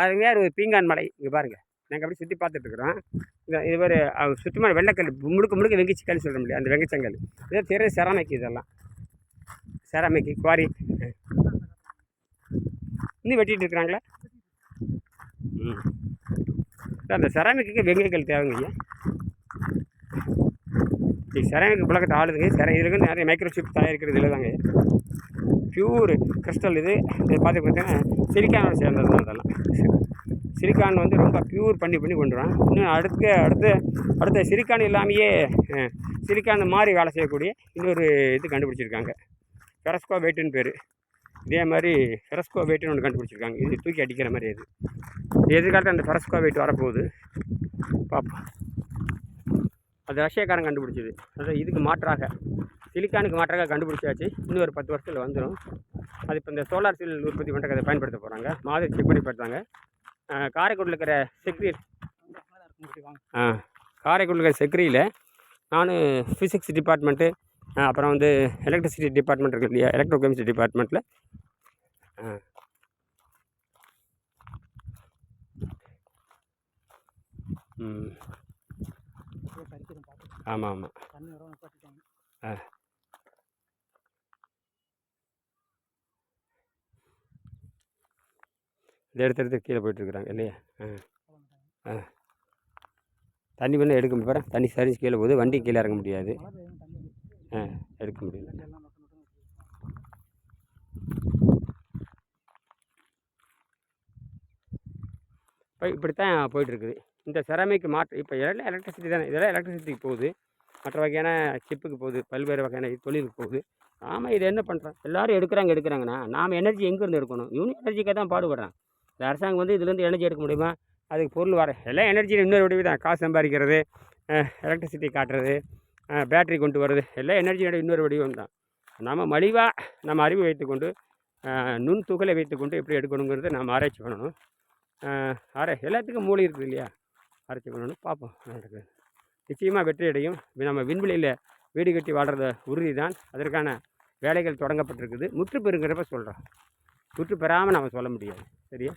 அருமையாக ஒரு பீங்கான் மலை. இங்கே பாருங்கள் நாங்கள் அப்படியே சுற்றி பார்த்துட்டு இருக்கிறோம். இந்த இது ஒரு சுத்தமான வெள்ளைக்கல் முழுக்க முழுக்க வெங்கிச்சிக்கல் சொல்ல முடியாது. அந்த வெங்கச்சங்கல். இது திரை செராமிக் இதெல்லாம். Ceramic quarry. இன்னும் வெட்டிட்டு இருக்கிறாங்களா? ம். அந்த செராமிக்கு வெங்கைக்கல் தேவைங்க செராமிக் புழக்கத்தை ஆளுதுங்க செர இதுக்கு நிறைய மைக்ரோஷிப் தயாரிக்கிறது இல்லை தாங்க பியூர் கிறிஸ்டல் இது. இதை பார்த்து பார்த்தீங்கன்னா சிலிக்கானோட சேர்ந்தது தான் அதெல்லாம் சிலிக்கான் வந்து ரொம்ப பியூர் பண்ணி பண்ணி கொண்டு வரோம் இன்னும் அடுத்த அடுத்த அடுத்த சிலிக்கான் இல்லாமையே சிலிக்கான் மாதிரி வேலை செய்யக்கூடிய இன்னொரு இது கண்டுபிடிச்சிருக்காங்க. ஃபெரஸ்கோ வெயிட்டுன்னு பேர். இதே மாதிரி ஃபெரஸ்கோ வெயிட்டுன்னு ஒன்று கண்டுபிடிச்சிருக்காங்க. இது தூக்கி அடிக்கிற மாதிரி இது எதிர்காலத்தில் அந்த ஃபெரஸ்கோ வெயிட் வரப்போகுது. பார்ப்போம் அது ரஷ்யாக்காரன் கண்டுபிடிச்சது. அதாவது இதுக்கு மாற்றாக சிலிக்கானுக்கு மாற்றாக கண்டுபிடிச்சாச்சு. இன்னும் ஒரு பத்து வருஷத்தில் வந்துடும் அது இப்போ இந்த சோலார் செல் உற்பத்தி பண்ணுறதுக்கு அதை பயன்படுத்த போகிறாங்க மாதிரி செக் பண்ணி பார்த்தாங்க. காரைக்குடியில் இருக்கிற செக்ரி ஆ காரைக்குடியில் இருக்கிற செக்ரியில் நான் ஃபிசிக்ஸ் டிபார்ட்மெண்ட்டு அப்புறம் வந்து எலக்ட்ரிசிட்டி டிபார்ட்மெண்ட் இருக்கு இல்லையா? எலக்ட்ரோ கெமிஸ்ட்ரி டிபார்ட்மெண்ட்டில் ம். ஆமாம். ஆமாம் ஆ. இதை எடுத்து எடுத்து கீழே போயிட்டுருக்குறாங்க இல்லையா? ஆ. ஆ. தண்ணி பண்ண எடுக்க முடியும் பாரு. தண்ணி சரிஞ்சு கீழே போகுது வண்டி கீழே இறங்க முடியாது. ஆ எடுக்க முடியல. இப்போ இப்படித்தான் போயிட்டுருக்குது இந்த செராமிக் மாற்று இப்போ எல்லாம் எலக்ட்ரிசிட்டி தானே இதெல்லாம் எலக்ட்ரிசிட்டிக்கு போகுது. மற்ற வகையான சிப்புக்கு போகுது பல்வேறு வகையான தொழிலுக்கு போகுது. ஆமாம் இதை என்ன பண்ணுறோம் எல்லோரும் எடுக்கிறாங்க எடுக்கிறாங்கன்னா நாம் எனர்ஜி எங்கேருந்து எடுக்கணும்? யூனிட் எனர்ஜிக்காக தான் பாடுபடுறான் இந்த அரசாங்கம் வந்து இதுலேருந்து எனர்ஜி எடுக்க முடியுமா? அதுக்கு பொருள் வர எல்லாம் எனர்ஜி இன்னொரு வடிவு தான். காசு சம்பாதிக்கிறது எலக்ட்ரிசிட்டி காட்டுறது பேட்டரி கொண்டு வர்றது எல்லாம் எனர்ஜியோட இன்னொரு வடிவம் தான். நாம் மலிவாக நம்ம அறிவு வைத்துக்கொண்டு நுண் துகளை வைத்துக்கொண்டு எப்படி எடுக்கணுங்கிறத நாம் ஆராய்ச்சி பண்ணணும். ஆரா எல்லாத்துக்கும் மூளை இருக்குது இல்லையா? ஆராய்ச்சி பண்ணணும் பார்ப்போம் நடக்குது நிச்சயமாக வெற்றி அடையும். நம்ம விண்வெளியில் வீடு கட்டி வாழ்கிறத உறுதி தான் அதற்கான வேலைகள் தொடங்கப்பட்டிருக்குது. முற்று பெறுங்கிறப்ப சொல்கிறோம் முற்று பெறாமல் நம்ம சொல்ல முடியாது. சரியா?